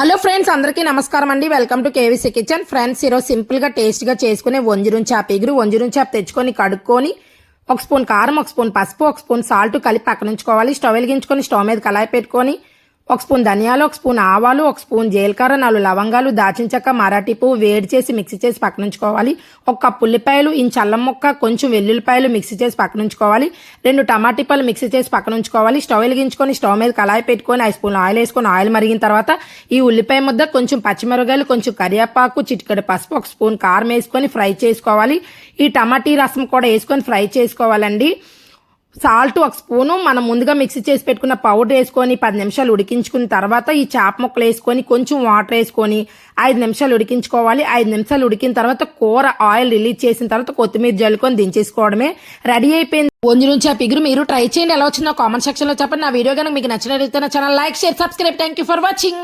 Hello friends అందరికీ నమస్కారం అండి. Welcome to KVC kitchen. Friends ఈరోజు సింపుల్గా టేస్ట్గా చేసుకునే వంజురం చేప ఎగురు వంజురం చేప తెచ్చుకొని కడుక్కొని ఒక స్పూన్ కారం ఒక స్పూన్ పసుపు ఒక స్పూన్ సాల్ట్ కలిపి పక్కనుంచుకోవాలి. స్టవ్ వెలిగించుకొని స్టవ్ మీద కళాయి పెట్టుకొని ఒక స్పూన్ ధనియాలు ఒక స్పూన్ ఆవాలు ఒక స్పూన్ జీలకర్ర నాలుగు లవంగాలు దాచిన చెక్క మరాఠీ పువ్వు వేడి చేసి మిక్సీ చేసి పక్కనుంచుకోవాలి. ఒక కప్పు ఉల్లిపాయలు ఇంచు అల్లం ముక్క కొంచెం వెల్లుల్లిపాయలు మిక్సీ చేసి పక్కనుంచుకోవాలి. రెండు టమాటీ పళ్ళు మిక్సీ చేసి పక్కన ఉంచుకోవాలి స్టవ్ వెలిగించుకొని స్టవ్ మీద కళాయి పెట్టుకొని ఐదు స్పూన్ ఆయిల్ వేసుకొని ఆయిల్ మరిగిన తర్వాత ఈ ఉల్లిపాయ ముద్ద కొంచెం పచ్చిమిరగాయలు కొంచెం కరివేపాకు చిటికడి పసుపు ఒక స్పూన్ కారం వేసుకొని ఫ్రై చేసుకోవాలి. ఈ టమాటీ రసం కూడా వేసుకొని ఫ్రై చేసుకోవాలండి. సాల్ట్ ఒక స్పూను మనం ముందుగా మిక్సీ చేసి పెట్టుకున్న పౌడర్ వేసుకొని పది నిమిషాలు ఉడికించుకున్న తర్వాత ఈ చేప ముక్కలు వేసుకొని కొంచెం వాటర్ వేసుకొని ఐదు నిమిషాలు ఉడికించుకోవాలి. ఐదు నిమిషాలు ఉడికిన తర్వాత కూర ఆయిల్ రిలీజ్ చేసిన తర్వాత కొత్తిమీర జల్లుకొని దించేసుకోవడమే. రెడీ అయిపోయింది. ఒంజు నుంచి ఆ పిగురు మీరు ట్రై చేయండి. ఎలా వచ్చిందో కామెంట్ సెక్షన్లో చెప్పండి. నా వీడియో కనుక మీకు నచ్చినట్లయితే నా channel like share subscribe. Thank you for watching